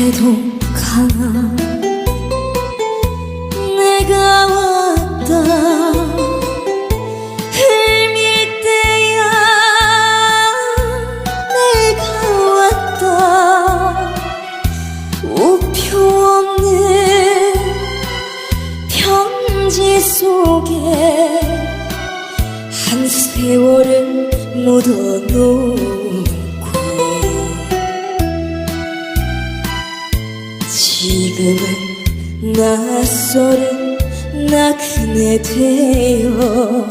강한 내가 왔다. 흘밀 때야 내가 왔다. 우표 없는 편지 속에 한 세월을 묻어놓고 지금은 낯설은 나 그네 되어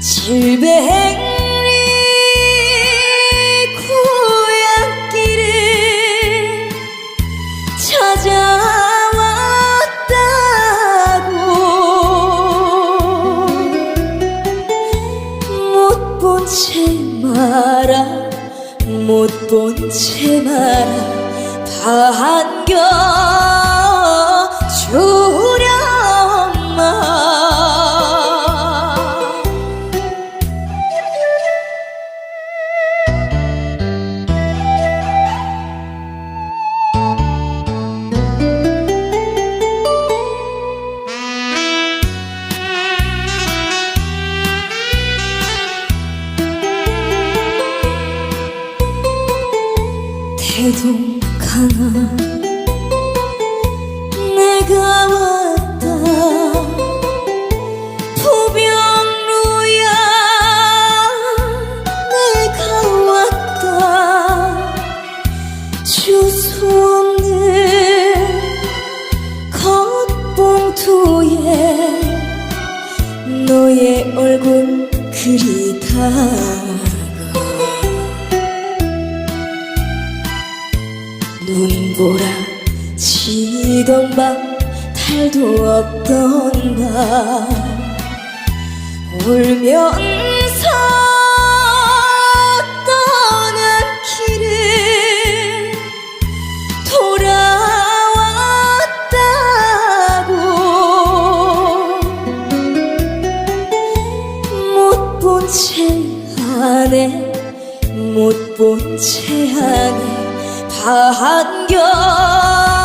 질백리 고향길을 찾아왔다고. 못 본 채 말아 못 본 채 말아 주렴마 태동 강한 너의 얼굴 그리다가 눈보라 지던 밤 달도 없던 밤 울면서 떠난 길을 돌아왔다고. 못 본 채 안에 못 본 채 안에 반겨 주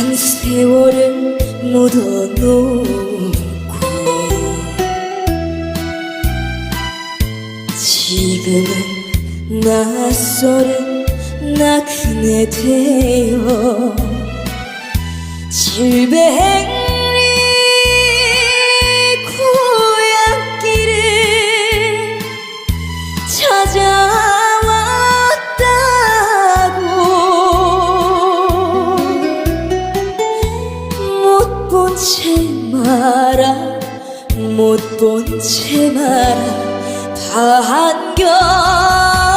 한 세월을 묻어놓고 지금은 낯설은 나그네 되어. 질백리 못본채 말아 반겨 주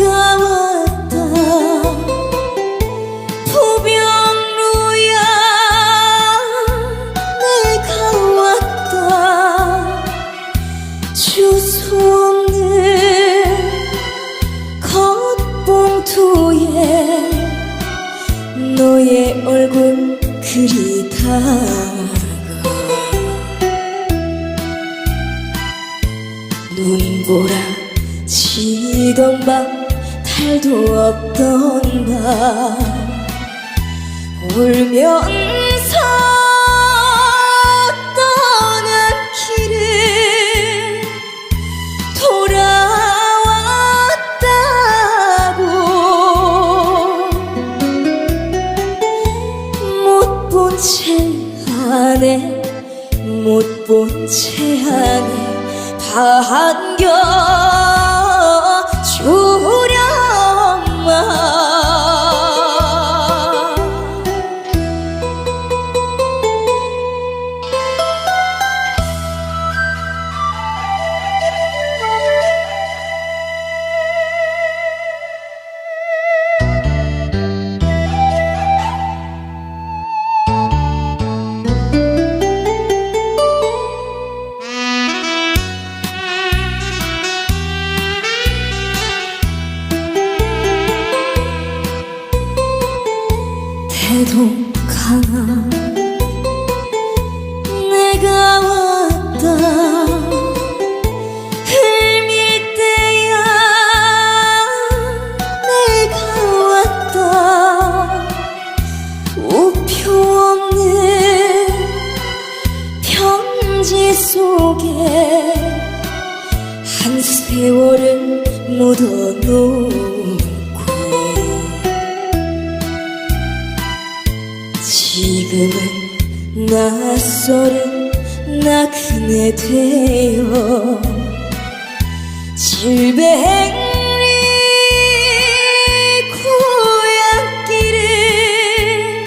가 왔다. 부병루야 내가 왔다. 주소 없는 겉봉투에 너의 얼굴 그리다 눈보라 지던 밤 울면서 떠난 길을 돌아왔다고 못 본 채 안에 못 본 채 안에 다 안겨 주렴 태동 강아 내가 왔다. 흘밀 때야 내가 왔다. 우표 없는 편지 속에 한 세월을 묻어놓고 지금은 낯설은 나 그네 되어 질백리 고향길을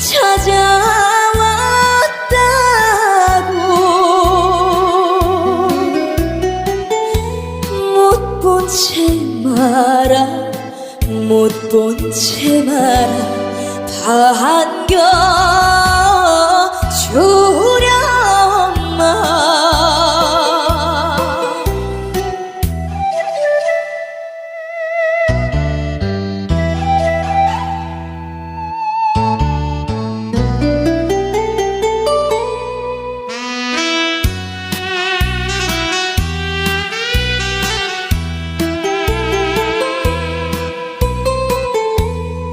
찾아왔다고 못 본 채 말아 못 본 채 말아 다 안겨 주렴아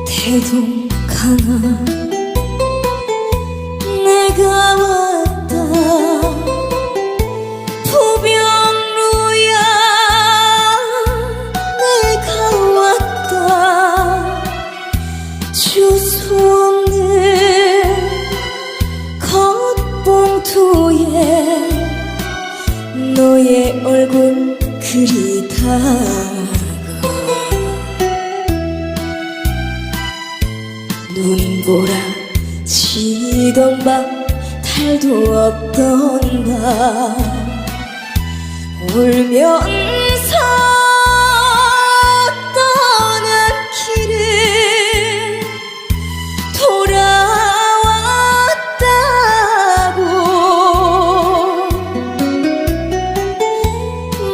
태동 강아 내가 왔다. 부병루야 내가 왔다. 주소 없는 겉봉투에 너의 얼굴 그리 다 눈보라. 지던 밤 달도 없던 밤 울면서 떠난 길을 돌아왔다고.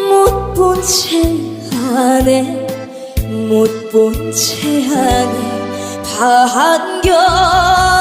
못 본 채 안에 못 본 채 안에 다 안겨